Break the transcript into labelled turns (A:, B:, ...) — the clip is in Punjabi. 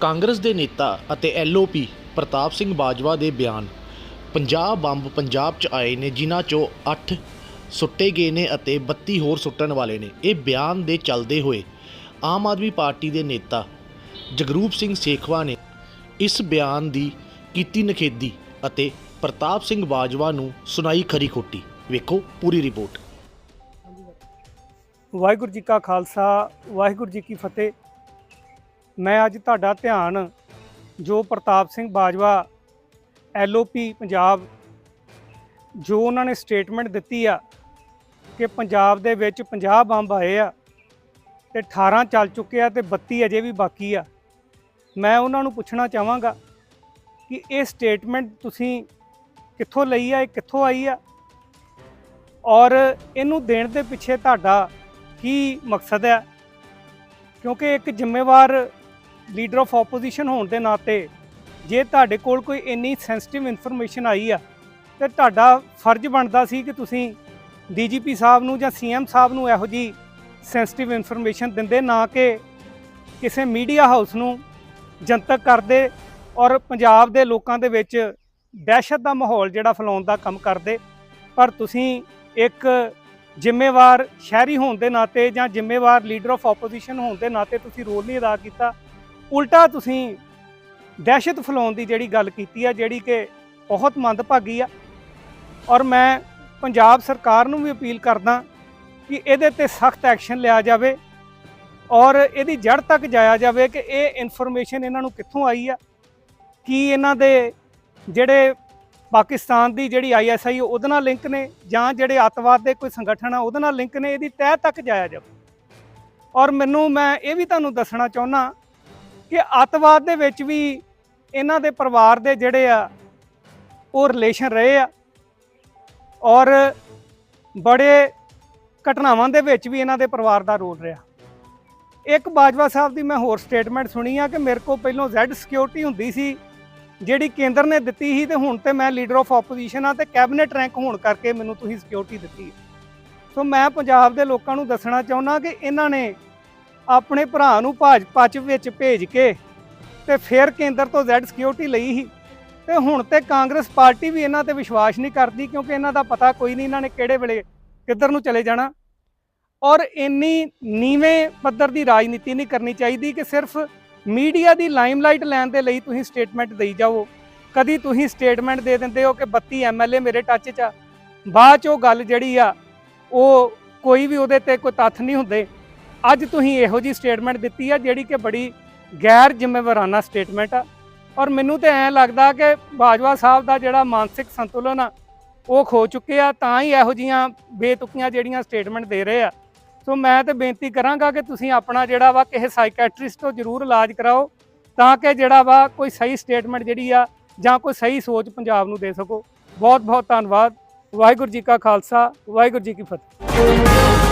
A: ਕਾਂਗਰਸ ਦੇ ਨੇਤਾ ਅਤੇ ਐਲਓਪੀ ਪ੍ਰਤਾਪ ਸਿੰਘ ਬਾਜਵਾ ਦੇ ਬਿਆਨ। ਪੰਜਾਬ ਬੰਬ ਪੰਜਾਬ 'ਚ ਆਏ ਨੇ, ਜਿਨ੍ਹਾਂ 'ਚੋਂ 8 ਸੁੱਟੇ ਗਏ ਨੇ ਅਤੇ 32 ਹੋਰ ਸੁੱਟਣ ਵਾਲੇ ਨੇ। ਇਹ ਬਿਆਨ ਦੇ ਚੱਲਦੇ ਹੋਏ ਆਮ ਆਦਮੀ ਪਾਰਟੀ ਦੇ ਨੇਤਾ ਜਗਰੂਪ ਸਿੰਘ ਸੇਖਵਾ ਨੇ ਇਸ ਬਿਆਨ ਦੀ ਕੀਤੀ ਨਖੇਦੀ ਅਤੇ ਪ੍ਰਤਾਪ ਸਿੰਘ ਬਾਜਵਾ ਨੂੰ ਸੁਣਾਈ ਖਰੀ ਖੋਟੀ। ਵੇਖੋ ਪੂਰੀ ਰਿਪੋਰਟ।
B: ਵਾਹਿਗੁਰੂ ਜੀ ਕਾ ਖਾਲਸਾ, ਵਾਹਿਗੁਰੂ ਜੀ ਕੀ ਫਤਿਹ। ਮੈਂ ਅੱਜ ਤੁਹਾਡਾ ਧਿਆਨ ਜੋ ਪ੍ਰਤਾਪ ਸਿੰਘ ਬਾਜਵਾ ਐਲਓਪੀ ਪੰਜਾਬ, ਜੋ ਉਹਨਾਂ ਨੇ ਸਟੇਟਮੈਂਟ ਦਿੱਤੀ ਆ ਕਿ ਪੰਜਾਬ ਦੇ ਵਿੱਚ 50 ਬੰਬ ਆਏ ਆ ਤੇ 18 ਚੱਲ ਚੁੱਕੇ ਆ ਤੇ 32 ਅਜੇ ਵੀ ਬਾਕੀ ਆ। ਮੈਂ ਉਹਨਾਂ ਨੂੰ ਪੁੱਛਣਾ ਚਾਹਾਂਗਾ ਕਿ ਇਹ ਸਟੇਟਮੈਂਟ ਤੁਸੀਂ ਕਿੱਥੋਂ ਲਈ ਆ, ਇਹ ਕਿੱਥੋਂ ਆਈ ਆ? ਔਰ ਇਹਨੂੰ ਦੇਣ ਦੇ ਪਿੱਛੇ ਤੁਹਾਡਾ ਕੀ ਮਕਸਦ ਹੈ ਕਿਉਂਕਿ ਇੱਕ ਜ਼ਿੰਮੇਵਾਰ ਲੀਡਰ ਆਫ ਆਪੋਜੀਸ਼ਨ ਹੋਣ ਦੇ ਨਾਤੇ ਜੇ ਤੁਹਾਡੇ ਕੋਲ ਕੋਈ ਇੰਨੀ ਸੈਂਸਿਟਿਵ ਇਨਫੋਰਮੇਸ਼ਨ ਆਈ ਆ, ਤੇ ਤੁਹਾਡਾ ਫਰਜ਼ ਬਣਦਾ ਸੀ ਕਿ ਤੁਸੀਂ ਡੀਜੀਪੀ ਸਾਹਿਬ ਨੂੰ ਜਾਂ ਸੀਐਮ ਸਾਹਿਬ ਨੂੰ ਇਹੋ ਜੀ ਸੈਂਸਿਟਿਵ ਇਨਫੋਰਮੇਸ਼ਨ ਦਿੰਦੇ, ਨਾ ਕਿ ਕਿਸੇ ਮੀਡੀਆ ਹਾਊਸ ਨੂੰ ਜਨਤਕ ਕਰਦੇ ਔਰ ਪੰਜਾਬ ਦੇ ਲੋਕਾਂ ਦੇ ਵਿੱਚ ਦਹਿਸ਼ਤ ਦਾ ਮਾਹੌਲ ਜਿਹੜਾ ਫੈਲਾਉਣ ਦਾ ਕੰਮ ਕਰਦੇ। ਪਰ ਤੁਸੀਂ ਇੱਕ ਜ਼ਿੰਮੇਵਾਰ ਸ਼ਹਿਰੀ ਹੋਣ ਦੇ ਨਾਤੇ ਜਾਂ ਜ਼ਿੰਮੇਵਾਰ ਲੀਡਰ ਆਫ ਆਪੋਜੀਸ਼ਨ ਹੋਣ ਦੇ ਨਾਤੇ ਤੁਸੀਂ ਰੋਲ ਨਹੀਂ ਅਦਾ ਕੀਤਾ। ਉਲਟਾ ਤੁਸੀਂ ਦਹਿਸ਼ਤ ਫੈਲਾਉਣ ਦੀ ਜਿਹੜੀ ਗੱਲ ਕੀਤੀ ਆ, ਜਿਹੜੀ ਕਿ ਬਹੁਤ ਮੰਦਭਾਗੀ ਆ। ਔਰ ਮੈਂ ਪੰਜਾਬ ਸਰਕਾਰ ਨੂੰ ਵੀ ਅਪੀਲ ਕਰਦਾ ਕਿ ਇਹਦੇ ਤੇ ਸਖਤ ਐਕਸ਼ਨ ਲਿਆ ਜਾਵੇ ਔਰ ਇਹਦੀ ਜੜ ਤੱਕ ਜਾਇਆ ਜਾਵੇ ਕਿ ਇਹ ਇਨਫੋਰਮੇਸ਼ਨ ਇਹਨਾਂ ਨੂੰ ਕਿੱਥੋਂ ਆਈ ਆ, ਕੀ ਇਹਨਾਂ ਦੇ ਜਿਹੜੇ ਪਾਕਿਸਤਾਨ ਦੀ ਜਿਹੜੀ ਆਈਐਸਆਈ ਉਹਦੇ ਨਾਲ ਲਿੰਕ ਨੇ ਜਾਂ ਜਿਹੜੇ ਅੱਤਵਾਦ ਦੇ ਕੋਈ ਸੰਗਠਨ ਆ ਉਹਦੇ ਨਾਲ ਲਿੰਕ ਨੇ, ਇਹਦੀ ਤਹਿ ਤੱਕ ਜਾਇਆ ਜਾਵੇ। ਔਰ ਮੈਨੂੰ ਮੈਂ ਇਹ ਵੀ ਤੁਹਾਨੂੰ ਦੱਸਣਾ ਚਾਹੁੰਦਾ ਕਿ ਅੱਤਵਾਦ ਦੇ ਵਿੱਚ ਵੀ ਇਹਨਾਂ ਦੇ ਪਰਿਵਾਰ ਦੇ ਜਿਹੜੇ ਆ, ਉਹ ਰਿਲੇਸ਼ਨ ਰਹੇ ਆ ਔਰ ਬੜੇ ਘਟਨਾਵਾਂ ਦੇ ਵਿੱਚ ਵੀ ਇਹਨਾਂ ਦੇ ਪਰਿਵਾਰ ਦਾ ਰੋਲ ਰਿਹਾ। ਇੱਕ ਬਾਜਵਾ ਸਾਹਿਬ ਦੀ ਮੈਂ ਹੋਰ ਸਟੇਟਮੈਂਟ ਸੁਣੀ ਆ ਕਿ ਮੇਰੇ ਕੋਲ ਪਹਿਲਾਂ ਜ਼ੈਡ ਸਿਕਿਉਰਿਟੀ ਹੁੰਦੀ ਸੀ, ਜਿਹੜੀ ਕੇਂਦਰ ਨੇ ਦਿੱਤੀ ਸੀ ਤੇ ਹੁਣ ਤੇ ਮੈਂ ਲੀਡਰ ਆਫ ਆਪੋਜੀਸ਼ਨ ਆ ਤੇ ਕੈਬਨਿਟ ਰੈਂਕ ਹੋਣ ਕਰਕੇ ਮੈਨੂੰ ਤੁਸੀਂ ਸਿਕਿਉਰਿਟੀ ਦਿੱਤੀ ਸੋ ਮੈਂ ਪੰਜਾਬ ਦੇ ਲੋਕਾਂ ਨੂੰ ਦੱਸਣਾ ਚਾਹੁੰਦਾ ਕਿ ਇਹਨਾਂ ਨੇ ਆਪਣੇ ਭਰਾ ਨੂੰ ਭਾਜਪਾ ਚ ਵਿੱਚ ਭੇਜ ਕੇ ਤੇ ਫਿਰ ਕੇਂਦਰ ਤੋਂ ਜ਼ੈਡ ਸਿਕਿਉਰਿਟੀ ਲਈ ਸੀ। ਤੇ ਹੁਣ ਤੇ ਕਾਂਗਰਸ ਪਾਰਟੀ ਵੀ ਇਹਨਾਂ ਤੇ ਵਿਸ਼ਵਾਸ ਨਹੀਂ ਕਰਦੀ ਕਿਉਂਕਿ ਇਹਨਾਂ ਦਾ ਪਤਾ ਕੋਈ ਨਹੀਂ ਇਹਨਾਂ ਨੇ ਕਿਹੜੇ ਵੇਲੇ ਕਿੱਧਰ ਨੂੰ ਚਲੇ ਜਾਣਾ। ਔਰ ਇੰਨੀ ਨੀਵੇਂ ਪੱਧਰ ਦੀ ਰਾਜਨੀਤੀ ਨਹੀਂ ਕਰਨੀ ਚਾਹੀਦੀ ਕਿ ਸਿਰਫ ਮੀਡੀਆ ਦੀ ਲਾਈਮਲਾਈਟ ਲੈਣ ਦੇ ਲਈ ਤੁਸੀਂ ਸਟੇਟਮੈਂਟ ਦੇਈ ਜਾਓ ਕਦੀ ਤੁਸੀਂ ਸਟੇਟਮੈਂਟ ਦੇ ਦਿੰਦੇ ਹੋ ਕਿ 32 ਐਮਐਲਏ ਮੇਰੇ ਟੱਚ 'ਚ ਆ। ਬਾਅਦ 'ਚ ਉਹ ਗੱਲ ਜਿਹੜੀ ਆ, ਉਹ ਕੋਈ ਵੀ ਉਹਦੇ ਤੇ ਕੋਈ ਤੱਥ ਨਹੀਂ ਹੁੰਦੇ। ਅੱਜ ਤੁਸੀਂ ਇਹੋ ਜੀ ਸਟੇਟਮੈਂਟ ਦਿੱਤੀ ਆ ਜਿਹੜੀ ਕਿ ਬੜੀ ਗੈਰ ਜ਼ਿੰਮੇਵਾਰਾਨਾ ਸਟੇਟਮੈਂਟ ਆ। ਔਰ ਮੈਨੂੰ ਤੇ ਐਂ ਲੱਗਦਾ ਕਿ ਬਾਜਵਾ ਸਾਹਿਬ ਦਾ ਜਿਹੜਾ ਮਾਨਸਿਕ ਸੰਤੁਲਨ ਆ, ਉਹ ਖੋ ਚੁੱਕੇ ਆ, ਤਾਂ ਹੀ ਇਹੋ ਜੀਆਂ ਬੇਤੁਕੀਆਂ ਜਿਹੜੀਆਂ ਸਟੇਟਮੈਂਟ ਦੇ ਰਹੇ ਆ। ਸੋ ਮੈਂ ਤੇ ਬੇਨਤੀ ਕਰਾਂਗਾ ਕਿ ਤੁਸੀਂ ਆਪਣਾ ਜਿਹੜਾ ਵਾ ਕਿਸੇ ਸਾਈਕੈਟ੍ਰਿਸਟ ਤੋਂ ਜ਼ਰੂਰ ਇਲਾਜ ਕਰਾਓ, ਤਾਂ ਕਿ ਜਿਹੜਾ ਵਾ ਕੋਈ ਸਹੀ ਸਟੇਟਮੈਂਟ ਜਿਹੜੀ ਆ ਜਾਂ ਕੋਈ ਸਹੀ ਸੋਚ ਪੰਜਾਬ ਨੂੰ ਦੇ ਸਕੋ। ਬਹੁਤ ਬਹੁਤ ਧੰਨਵਾਦ। ਵਾਹਿਗੁਰੂ ਜੀ ਕਾ ਖਾਲਸਾ, ਵਾਹਿਗੁਰੂ ਜੀ ਕੀ ਫਤਿਹ।